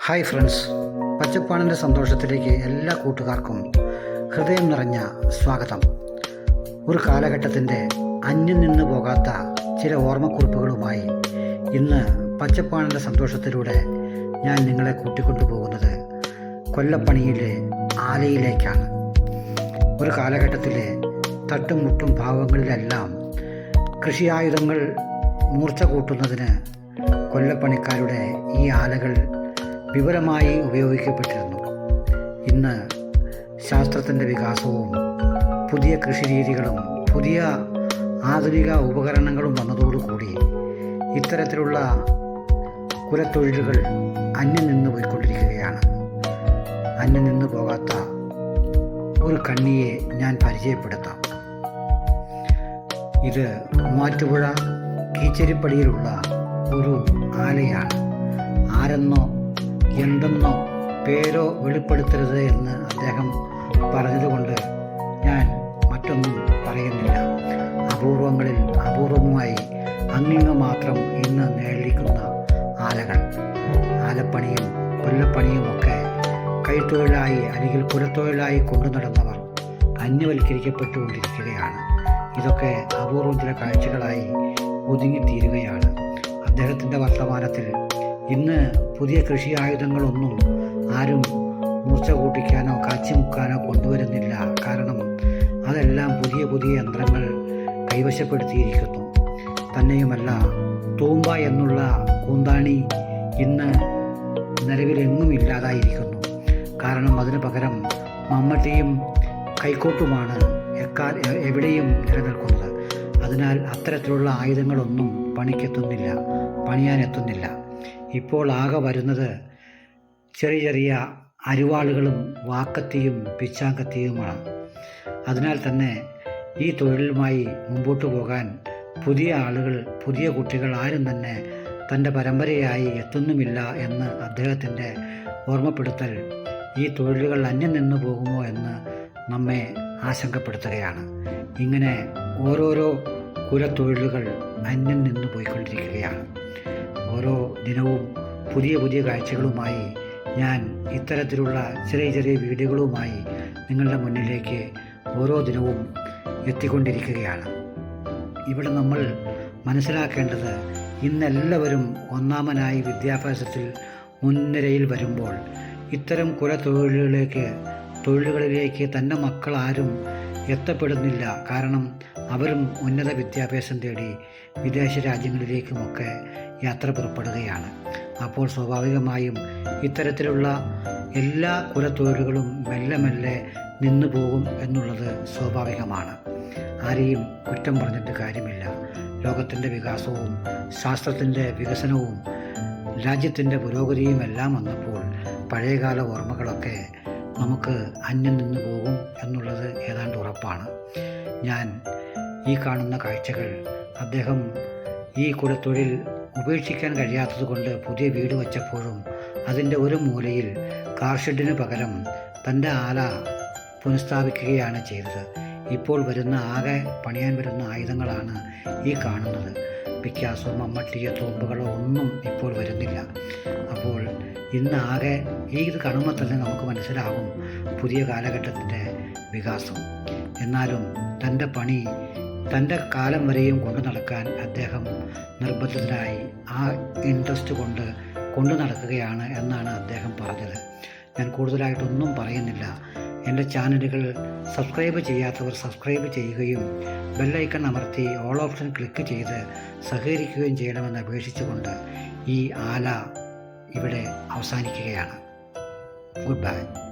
Hi friends. പച്ചപ്പാണിന്റെ സന്തോഷത്തിലേക്ക് എല്ലാ കൂട്ടുകാർക്കും ഹൃദയം നിറഞ്ഞ സ്വാഗതം. ഒരു കാലഘട്ടത്തിന്റെ അന്യം നിന്ന് പോകാത്ത ചില ഓർമ്മക്കുറിപ്പുകളുമായി ഇന്ന് പച്ചപ്പാണിന്റെ സന്തോഷത്തിലൂടെ ഞാൻ നിങ്ങളെ കൂട്ടിക്കൊണ്ടുപോകുന്നത് കൊല്ലപ്പണിയിലെ ആലയിലേക്കാണ്. ഒരു കാലഘട്ടത്തിലെ തട്ടും മുട്ടും ഭാവങ്ങളിലെല്ലാം കൃഷിയായുധങ്ങൾ മൂർച്ച കൂട്ടുന്നതിന് കൊല്ലപ്പണിക്കാരുടെ ഈ ആലകൾ വിപുലമായി ഉപയോഗിക്കപ്പെട്ടിരുന്നു. ഇന്ന് ശാസ്ത്രത്തിന്റെ വികാസവും പുതിയ കൃഷിരീതികളും പുതിയ ആധുനിക ഉപകരണങ്ങളും വന്നതോടുകൂടി ഇത്തരത്തിലുള്ള കുലത്തൊഴിലുകൾ അന്യം നിന്ന് പോയിക്കൊണ്ടിരിക്കുകയാണ്. അന്യം നിന്ന് പോകാത്ത ഒരു കണ്ണിയെ ഞാൻ പരിചയപ്പെടുത്താം. ഇത് മൂവാറ്റുപുഴ കീച്ചേരിപ്പടിയിലുള്ള ഒരു ആലയാണ്. ആരെന്നോ എന്തെന്നോ പേരോ വെളിപ്പെടുത്തരുത് എന്ന് അദ്ദേഹം പറഞ്ഞതുകൊണ്ട് ഞാൻ മറ്റൊന്നും പറയുന്നില്ല. അപൂർവങ്ങളിൽ അപൂർവമായി അങ്ങിങ്ങ് മാത്രം ഇന്ന് നേടിക്കുന്ന ആലകൾ. ആലപ്പണിയും കൊല്ലപ്പണിയുമൊക്കെ കൈത്തൊഴിലായി അല്ലെങ്കിൽ കുലത്തൊഴിലായി കൊണ്ടു നടന്നവർ അന്യവൽക്കരിക്കപ്പെട്ടുകൊണ്ടിരിക്കുകയാണ്. ഇതൊക്കെ അപൂർവം ചില കാഴ്ചകളായി ഒതുങ്ങിത്തീരുകയാണ്. അദ്ദേഹത്തിന്റെ വർത്തമാനത്തിൽ ഇന്ന് പുതിയ കൃഷി ആയുധങ്ങളൊന്നും ആരും മൂർച്ച കൂട്ടിക്കാനോ കാച്ചിമുക്കാനോ കൊണ്ടുവരുന്നില്ല. കാരണം അതെല്ലാം പുതിയ പുതിയ യന്ത്രങ്ങൾ കൈവശപ്പെടുത്തിയിരിക്കുന്നു. തന്നെയുമല്ല തൂമ്പ എന്നുള്ള കൂന്താണി ഇന്ന് നിലവിലെങ്ങും ഇല്ലാതായിരിക്കുന്നു. കാരണം അതിനു പകരം മമ്മട്ടിയും കൈക്കോട്ടുമാണ് എക്കാ എവിടെയും നിലനിൽക്കുന്നത്. അതിനാൽ അത്തരത്തിലുള്ള ആയുധങ്ങളൊന്നും പണിക്കെത്തുന്നില്ല പണിയാനെത്തുന്നില്ല. ഇപ്പോൾ ആകെ വരുന്നത് ചെറിയ ചെറിയ അരിവാളുകളും വാക്കത്തിയും പിച്ചാങ്കത്തിയുമാണ് അതിനാൽ തന്നെ ഈ തൊഴിലുമായി മുമ്പോട്ട് പോകാൻ പുതിയ ആളുകൾ പുതിയ കുട്ടികൾ ആരും തന്നെ തന്റെ പരമ്പരയായി എത്തുന്നുമില്ല എന്ന് അദ്ദേഹത്തിന്റെ ഓർമ്മപ്പെടുത്തൽ ഈ തൊഴിലുകൾ അന്യം നിന്നു പോകുമോ എന്ന് നമ്മെ ആശങ്കപ്പെടുത്തുകയാണ്. ഇങ്ങനെ ഓരോരോ കുലത്തൊഴിലുകൾ അന്യം നിന്നു ഓരോ ദിനവും പുതിയ പുതിയ കാഴ്ചകളുമായി ഞാൻ ഇത്തരത്തിലുള്ള ചെറിയ ചെറിയ വീഡിയോകളുമായി നിങ്ങളുടെ മുന്നിലേക്ക് ഓരോ ദിനവും എത്തിക്കൊണ്ടിരിക്കുകയാണ്. ഇവിടെ നമ്മൾ മനസ്സിലാക്കേണ്ടത് ഇന്നെല്ലാവരും ഒന്നാമനായി വിദ്യാഭ്യാസത്തിൽ മുൻനിരയിൽ വരുമ്പോൾ ഇത്തരം കുലത്തൊഴിലുകളിലേക്ക് തൊഴിലുകളിലേക്ക് തന്റെ മക്കൾ ആരും എത്തപ്പെടുന്നില്ല. കാരണം അവരും ഉന്നത വിദ്യാഭ്യാസം തേടി വിദേശ രാജ്യങ്ങളിലേക്കുമൊക്കെ യാത്ര പുറപ്പെടുകയാണ്. അപ്പോൾ സ്വാഭാവികമായും ഇത്തരത്തിലുള്ള എല്ലാ കുലത്തൊഴിലുകളും മെല്ലെ മെല്ലെ നിന്നു പോകും എന്നുള്ളത് സ്വാഭാവികമാണ്. ആരെയും കുറ്റം പറഞ്ഞിട്ട് കാര്യമില്ല. ലോകത്തിന്റെ വികാസവും ശാസ്ത്രത്തിന്റെ വികസനവും രാജ്യത്തിന്റെ പുരോഗതിയും എല്ലാം വന്നപ്പോൾ പഴയകാല ഓർമ്മകളൊക്കെ നമുക്ക് അന്യം നിന്ന് പോകും എന്നുള്ളത് ഏതാണ്ട് ഉറപ്പാണ്. ഞാൻ ഈ കാണുന്ന കാഴ്ചകൾ അദ്ദേഹം ഈ കുലത്തൊഴിൽ ഉപേക്ഷിക്കാൻ കഴിയാത്തതുകൊണ്ട് പുതിയ വീട് വച്ചപ്പോഴും അതിന്റെ ഒരു മൂലയിൽ കാർഷെഡിന് പകരം തന്റെ ആല പുനഃസ്ഥാപിക്കുകയാണ് ചെയ്തത്. ഇപ്പോൾ വരുന്ന ആകെ പണിയാൻ വരുന്ന ആയുധങ്ങളാണ് ഈ കാണുന്നത്. പിക്കാസോ മമ്മട്ടിയോ തോമ്പുകളോ ഒന്നും ഇപ്പോൾ വരുന്നില്ല. അപ്പോൾ ഇന്ന് ആകെ ഈ ഇത് കാണുമ്പോൾ തന്നെ നമുക്ക് മനസ്സിലാകും പുതിയ കാലഘട്ടത്തിന്റെ വികാസം. എന്നാലും തന്റെ പണി തന്റെ കാലം വരെയും കൊണ്ടു നടക്കാൻ അദ്ദേഹം നിർബന്ധിതനായി ആ ഇൻട്രസ്റ്റ് കൊണ്ട് കൊണ്ടു നടക്കുകയാണ് എന്നാണ് അദ്ദേഹം പറഞ്ഞത്. ഞാൻ കൂടുതലായിട്ടൊന്നും പറയുന്നില്ല. എന്റെ ചാനലുകൾ സബ്സ്ക്രൈബ് ചെയ്യാത്തവർ സബ്സ്ക്രൈബ് ചെയ്യുകയും ബെല്ലൈക്കൺ അമർത്തി ഓൾ ഓപ്ഷൻ ക്ലിക്ക് ചെയ്ത് സഹകരിക്കുകയും ചെയ്യണമെന്ന് അപേക്ഷിച്ചുകൊണ്ട് ഈ ആല ഇവിടെ അവസാനിക്കുകയാണ്. Good bye